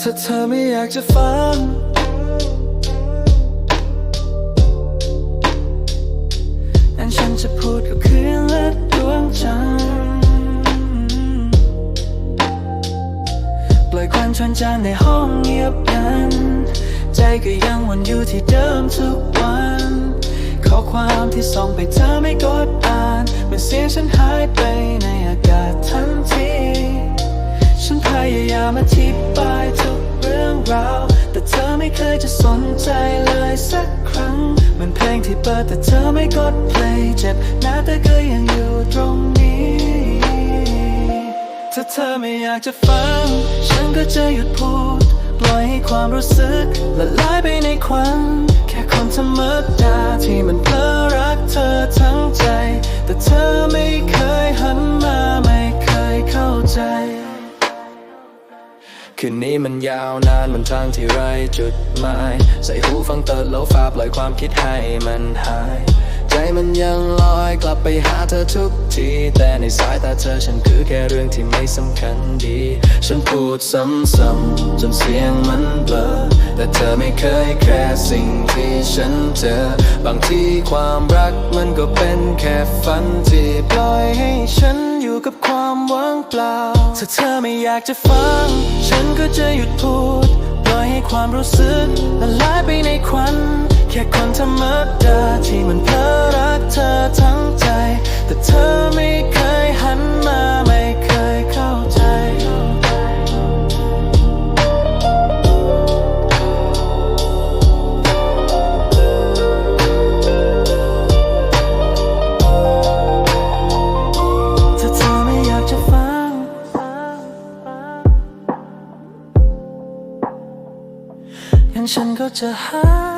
ถ้าเธอไม่อยากจะฟัง นั้นฉันจะพูดกับคืนและดวงจันทร์ปล่อยควันชวนจางในห้องเงียบงัน ใจก็ยังวนอยู่ที่เดิมทุกวันข้อความที่ส่งไปเธอไม่กดอ่านเมื่อเสียงฉันหายไปในอากาศทันที ฉันพยายามอธิบาทุก เรา แต่เธอไม่เคยจะสนใจเลยสักครั้งเหมันเพลงที่เปิดแต่เธอไม่กดเพลย์เจ็บนะแต่ก็ยังอยู่ตรงนี้ ถ้าเธอไม่อยากจะฟัง ฉันก็จะหยุดพูด ปล่อยให้ความรู้สึกละลายไปในควันแค่คนธรรมดาที่มันเพลอรักเธอทั้งใจ แต่เธอไม่เคย คืนนี้มันยาวนานมันทางที่ไรจุดหมาย ใส่หูฟังเติร์ดแล้วฟ้าปล่อยความคิดให้มันหาย ใจมันยังลอยกลับไปหาเธอทุกที แต่ในสายตาเธอฉันคือแค่เรื่องที่ไม่สำคัญดี ฉันพูดซ้ำๆจนเสียงมันเบลอ แต่เธอไม่เคยแค่สิ่งที่ฉันเจอบางทีความรักมันก็เป็นแค่ฝันที่ปล่อยให้ฉัน อยู่กับความว่างเปล่า ถ้าเธอไม่อยากจะฟัง ฉันก็จะหยุดพูดปล่อยให้ความรู้สึกละลายไปในควันแค่คนธรรมดาที่มันเพลอรักเธอทั้งใจ แต่เธอไม่ งั้นฉันก็จะหา